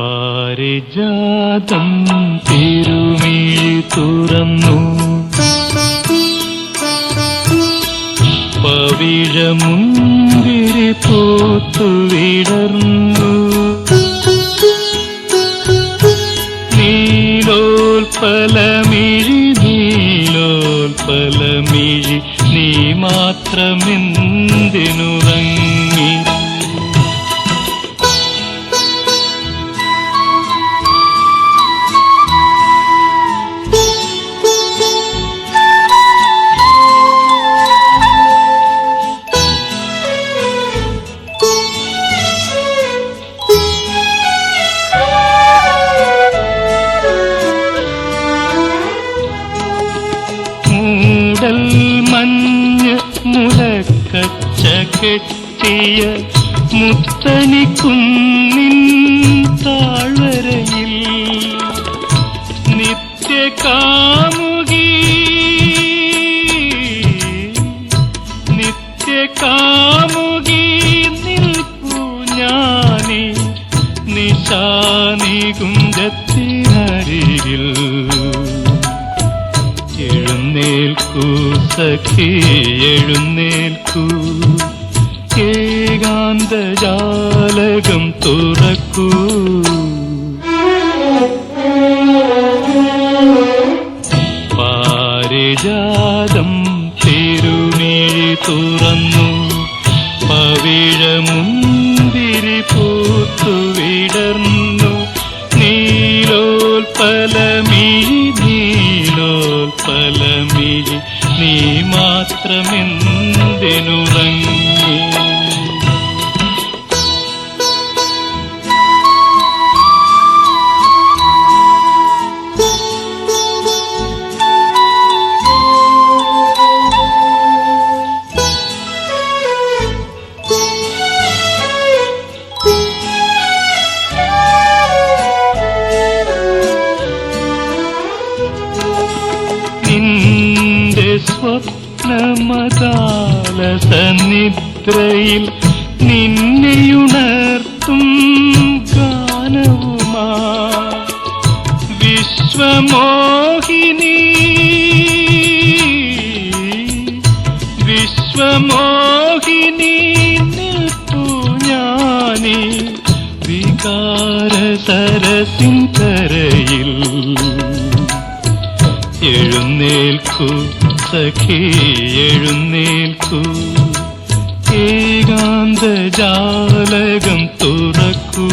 പാരിജാതം തിരുമിഴി തുറന്നു. പവിഴമുന്തിരി പൂത്തു വിടർന്നു. നീലോൽപലമിഴി നീലോൽപലമിഴി നീ മാത്രമെന്തിനുറങ്ങി കെട്ടിയ മുത്തണിക്കുന്നിൻ താഴ്വരയിൽ നിത്യകാമുകി. നിത്യകാമുകി ഞാനി നിശാനി നിശാനികുഞ്ചത്തിനരികിൽ എഴുന്നേൽക്കൂ സഖി എഴുന്നേൽക്കൂ. ഏകാന്ത ജാലകം തുറക്കൂ. പാരിജാതം തിരുമിഴി തുറന്നു. പവിഴമുന്തിരി പൂത്തു വിടർന്നു. നീലോൽപലമിഴി നീലോൽപലമിഴി. നീ മാത്രമെന്തിനുറങ്ങി? സ്വപ്നമതാല സന്നിദ്രയിൽ നിന്നെയുണർത്തും ഗാനവുമാ. വിശ്വമോഹിനി. വിശ്വമോഹിനി നിൽപ്പു ഞാനീ. വികാര സഖി എഴുന്നേൽക്കൂ. ഏകാന്ത ജാലകം തുറക്കൂ.